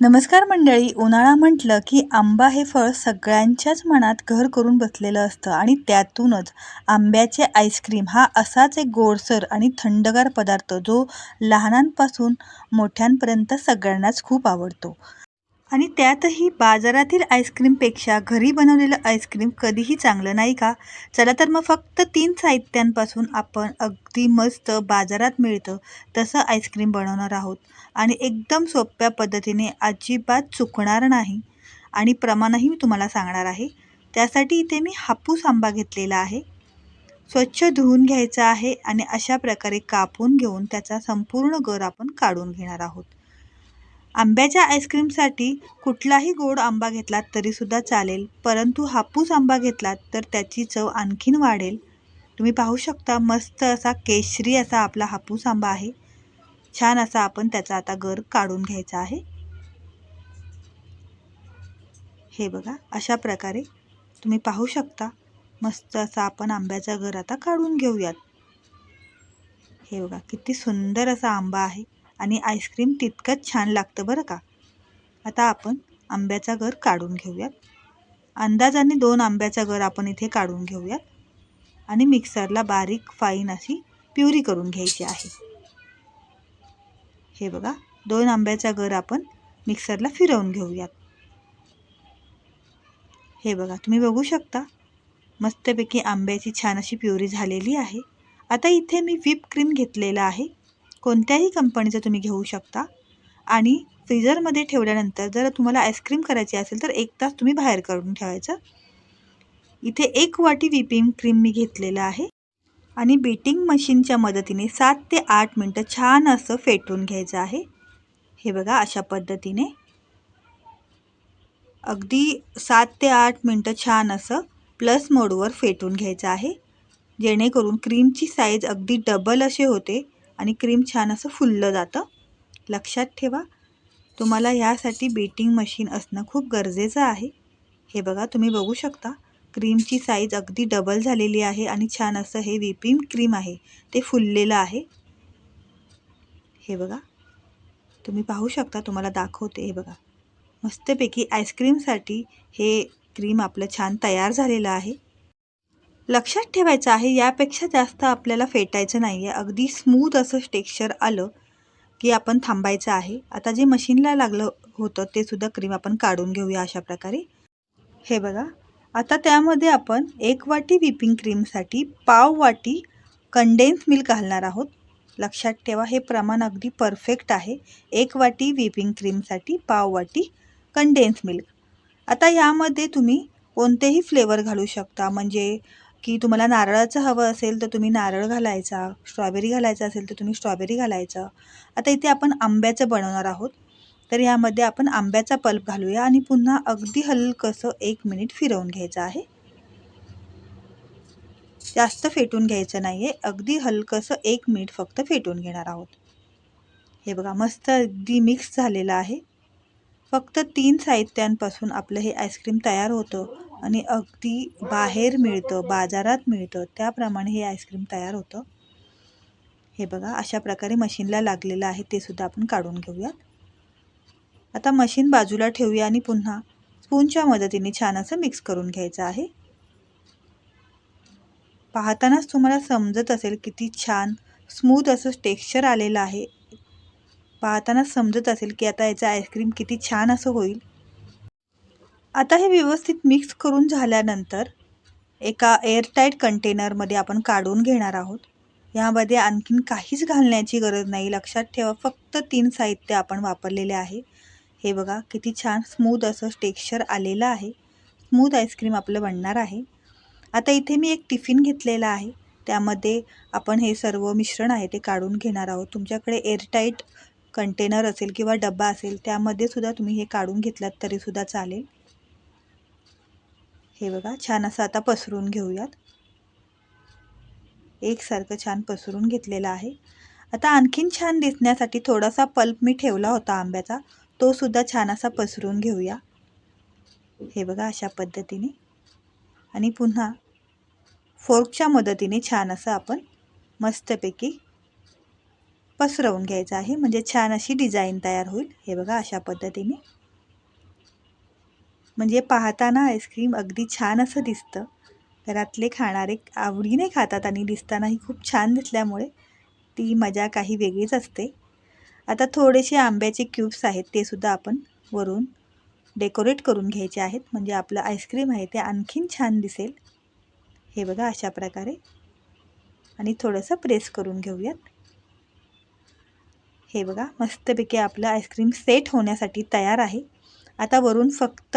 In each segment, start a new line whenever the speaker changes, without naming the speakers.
नमस्कार मंडळी उन्हाळा म्हटलं की आंबा हे फळ सगळ्यांच्याच मनात घर करून बसलेलं असतं आणि त्यातूनच आंब्याचे आईस्क्रीम हा असाच एक गोडसर आणि थंडगार पदार्थ जो लहानांपासून मोठ्यांपर्यंत सगळ्यांनाच खूप आवडतो. आणि त्यातही बाजारातील आईस्क्रीमपेक्षा घरी बनवलेलं आईस्क्रीम कधीही चांगलं नाही का? चला तर मग फक्त तीन साहित्यांपासून आपण अगदी मस्त बाजारात मिळतं तसं आईस्क्रीम बनवणार आहोत. आणि एकदम सोप्या पद्धतीने अजिबात चुकणार नाही. आणि प्रमाणही मी तुम्हाला सांगणार आहे. त्यासाठी इथे मी हापूस आंबा घेतलेला आहे. स्वच्छ धुवून घ्यायचा आहे आणि अशा प्रकारे कापून घेऊन त्याचा संपूर्ण गर आपण काढून घेणार आहोत. आंब्याच्या आईस्क्रीमसाठी कुठलाही गोड आंबा घेतलात तरीसुद्धा चालेल परंतु हापूस आंबा घेतलात तर त्याची चव आणखीन वाढेल. तुम्ही पाहू शकता मस्त असा केशरी असा आपला हापूस आंबा आहे. छान असा आपण त्याचा आता गर काढून घ्यायचा आहे. हे बघा अशा प्रकारे तुम्ही पाहू शकता मस्त असा आपण आंब्याचा गर आता काढून घेऊयात. हे बघा किती सुंदर असा आंबा आहे. आणि आईस्क्रीम तितकंच छान लागतं बरं का? आता आपण आंब्याचा गर काढून घेऊयात. अंदाजाने दोन आंब्याचा गर आपण इथे काढून घेऊयात. आणि मिक्सरला बारीक फाईन अशी प्युरी करून घ्यायची आहे. हे बघा दोन आंब्याचा गर आपण मिक्सरला फिरवून घेऊयात. हे बघा तुम्ही बघू शकता. मस्तपैकी आंब्याची छान अशी प्युरी झालेली आहे. आता इथे मी व्हिप क्रीम घेतलेला आहे. कोणत्याही कंपनीचं तुम्ही घेऊ शकता. आणि फ्रीजरमध्ये ठेवल्यानंतर जर तुम्हाला आईस्क्रीम करायची असेल तर एक तास तुम्ही बाहेर काढून ठेवायचं. इथे एक वाटी व्हिपिंग क्रीम मी घेतलेलं आहे. आणि बीटिंग मशीनच्या मदतीने सात ते आठ मिनटं छान असं फेटून घ्यायचं आहे. हे बघा अशा पद्धतीने. अगदी सात ते आठ मिनटं छान असं प्लस मोडवर फेटून घ्यायचं आहे. जेणेकरून क्रीमची साईज अगदी डबल असे होते. आणि क्रीम छान असं फुललं जातं. लक्षात ठेवा तुम्हाला ह्यासाठी बेटिंग मशीन असणं खूप गरजेचं आहे. हे बघा तुम्ही बघू शकता क्रीमची साईज अगदी डबल झालेली आहे आणि छान असं हे व्हिपिंग क्रीम आहे. ते फुललेलं आहे. हे बघा तुम्ही पाहू शकता तुम्हाला दाखवते हे बघा. मस्तपैकी आईस्क्रीमसाठी हे क्रीम आपलं छान तयार झालेलं आहे. लक्षात ठेवायचं आहे यापेक्षा जास्त आपल्याला फेटायचं नाही आहे अगदी स्मूथ असं टेक्स्चर आलं की आपण थांबायचं आहे. आता जे मशीनला लागलं होतं ते सुद्धा क्रीम आपण काढून घेऊया अशा प्रकारे. हे बघा. आता त्यामध्ये आपण एक वाटी व्हिपिंग क्रीमसाठी पाव वाटी कंडेन्स मिल्क घालणार आहोत. लक्षात ठेवा हे प्रमाण अगदी परफेक्ट आहे. एक वाटी व्हिपिंग क्रीमसाठी पाव वाटी कंडेन्स मिल्क आता यामध्ये तुम्ही कोणतेही फ्लेवर घालू शकता. म्हणजे की तुम्हाला नारळाचं हवं असेल तर तुम्ही नारळ घालायचा स्ट्रॉबेरी घालायचा असेल तर तुम्ही स्ट्रॉबेरी घालायचं. आता इथे आपण आंब्याचं बनवणार आहोत. तर यामध्ये आपण आंब्याचा पल्प घालूया आणि पुन्हा अगदी हलकंसं एक मिनिट फिरवून घ्यायचं आहे. जास्त फेटून घ्यायचं नाही आहे अगदी हलकंसं एक मिनिट फक्त फेटून घेणार आहोत. हे बघा मस्त अगदी मिक्स झालेलं आहे. फक्त तीन साहित्यांपासून आपलं हे आईस्क्रीम तयार होतं. आणि अगदी बाहेर मिळतं बाजारात मिळतं. त्याप्रमाणे हे आईस्क्रीम तयार होतं. हे बघा अशा प्रकारे मशीनला लागलेलं आहे. ते सुद्धा आपण काढून घेऊयात. आता मशीन बाजूला ठेवूया आणि पुन्हा स्पूनच्या मदतीने छान असं मिक्स करून घ्यायचं आहे. पाहतानाच तुम्हाला समजत असेल किती छान स्मूथ असं टेक्स्चर आलेलं आहे. पाहतानाच समजत असेल की आता याचं आईस्क्रीम किती छान असं होईल. आता हे व्यवस्थित मिक्स करून झाल्यानंतर एका एअरटाईट कंटेनरमध्ये आपण काढून घेणार आहोत. यामध्ये आणखीन काहीच घालण्याची गरज नाही. लक्षात ठेवा फक्त तीन साहित्य आपण वापरलेले आहे. हे बघा किती छान स्मूथ असं टेक्स्चर आलेलं आहे. स्मूथ आईस्क्रीम आपलं बनणार आहे. आता इथे मी एक टिफिन घेतलेला आहे. त्यामध्ये आपण हे सर्व मिश्रण आहे ते काढून घेणार आहोत. तुमच्याकडे एअरटाईट कंटेनर असेल किंवा डब्बा असेल त्यामध्ये सुद्धा तुम्ही हे काढून घेतलात तरीसुद्धा चालेल. हे बघा छान असं आता पसरून घेऊयात. एकसारखं छान पसरून घेतलेलं आहे. आता आणखीन छान दिसण्यासाठी थोडासा पल्प मी ठेवला होता आंब्याचा. तो सुद्धा छान असा पसरून घेऊया. हे बघा अशा पद्धतीने. आणि पुन्हा फोर्कच्या मदतीने छान असं आपण मस्तपैकी पसरवून घ्यायचं आहे. म्हणजे छान अशी डिझाईन तयार होईल. हे बघा अशा पद्धतीने. म्हणजे पाहताना आईस्क्रीम अगदी छान असं दिसतं. घरातले खाणारे आवडीने खातात आणि दिसतानाही खूप छान दिसल्यामुळे ती मजा काही वेगळीच असते. आता थोडेसे आंब्याचे क्यूब्स आहेत ते सुद्धा आपण वरून डेकोरेट करून घ्यायचे आहेत. म्हणजे आपलं आईस्क्रीम आहे ते आणखीन छान दिसेल. हे बघा अशा प्रकारे. आणि थोडंसं प्रेस करून घेऊयात. हे बघा मस्तपैकी आपलं आईस्क्रीम सेट होण्यासाठी तयार आहे. आता वरून फक्त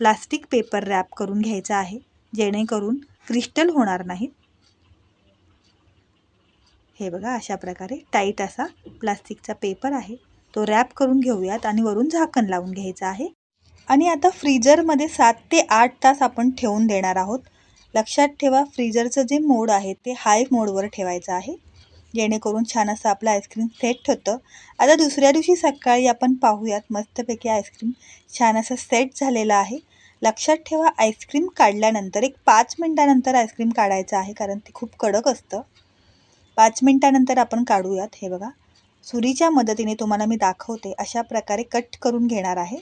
प्लास्टिक पेपर रॅप करून घ्यायचा आहे जेणेकरून क्रिस्टल होणार नाहीत. हे बघा अशा प्रकारे टाईट असा प्लास्टिकचा पेपर आहे. तो रॅप करून घेऊयात आणि वरून झाकण लावून घ्यायचं आहे. आणि आता फ्रीजरमध्ये सात ते आठ तास आपण ठेवून देणार आहोत. लक्षात ठेवा फ्रीजरचं जे मोड आहे ते हाय मोडवर ठेवायचं आहे. जेणेकरून छान असं आपलं आईस्क्रीम सेट होतं. आता दुसऱ्या दिवशी सकाळी आपण पाहूयात मस्तपैकी आईस्क्रीम छान असं सेट झालेलं आहे. लक्षात ठेवा आईस्क्रीम काढल्यानंतर एक पाच मिनटानंतर आईस्क्रीम काढायचं आहे कारण ते खूप कडक असतं. पाच मिनटानंतर आपण काढूयात हे बघा. सुरीच्या मदतीने तुम्हाला मी दाखवते अशा प्रकारे कट करून घेणार आहे.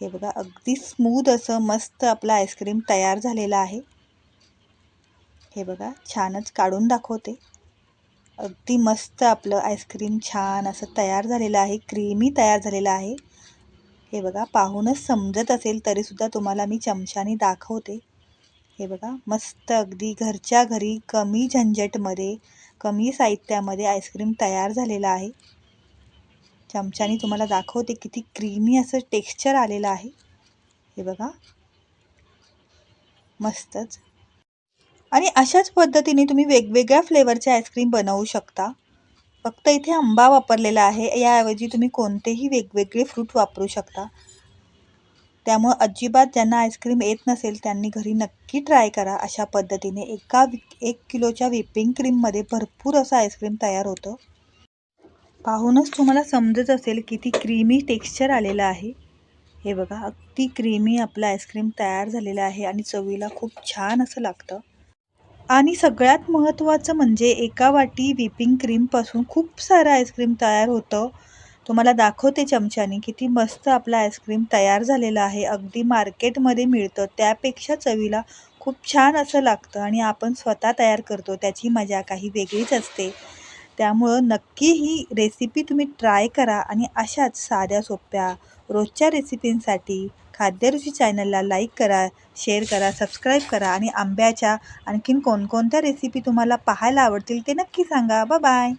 हे बघा अगदी स्मूद असं मस्त आपलं आईस्क्रीम तयार झालेलं आहे. हे बघा छानच काढून दाखवते. अगदी मस्त आपलं आईस्क्रीम छान असं तयार झालेलं आहे क्रीमी तयार झालेलं आहे. हे बघा पाहूनच समजत असेल तरीसुद्धा तुम्हाला मी चमच्याने दाखवते. हे बघा मस्त अगदी घरच्या घरी कमी झंझटमध्ये कमी साहित्यामध्ये आईस्क्रीम तयार झालेलं आहे. चमच्याने तुम्हाला दाखवते किती क्रीमी असं टेक्स्चर आलेलं आहे. हे बघा मस्तच. आणि अशाच पद्धतीने तुम्ही वेगवेगळ्या फ्लेवरचे आईस्क्रीम बनवू शकता. फक्त इथे आंबा वापरलेला आहे. याऐवजी तुम्ही कोणतेही वेगवेगळे फ्रूट वापरू शकता. त्यामुळं अजिबात ज्यांना आईस्क्रीम येत नसेल त्यांनी घरी नक्की ट्राय करा. अशा पद्धतीने एका एक किलोच्या व्हिपिंग क्रीममध्ये भरपूर असं आईस्क्रीम तयार होतं. पाहूनच तुम्हाला समजत असेल किती क्रीमी टेक्स्चर आलेलं आहे. हे बघा अगदी क्रीमी आपलं आईस्क्रीम तयार झालेलं आहे आणि चवीला खूप छान असं लागतं. आणि सगळ्यात महत्त्वाचं म्हणजे एका वाटी व्हिपिंग क्रीमपासून खूप सारं आईस्क्रीम तयार होतं. तुम्हाला दाखवते चमच्याने किती मस्त आपलं आईस्क्रीम तयार झालेलं आहे. अगदी मार्केटमध्ये मिळतं. त्यापेक्षा चवीला खूप छान असं लागतं आणि आपण स्वतः तयार करतो. त्याची मजा काही वेगळीच असते. त्यामुळं नक्की ही रेसिपी तुम्ही ट्राय करा आणि अशाच साध्या सोप्या रोजच्या रेसिपींसाठी खाद्यरुची चॅनलला लाईक करा शेअर करा सबस्क्राईब करा आणि आंब्याच्या आणखीन कोणकोणत्या रेसिपी तुम्हाला पाहायला आवडतील ते नक्की सांगा. बाय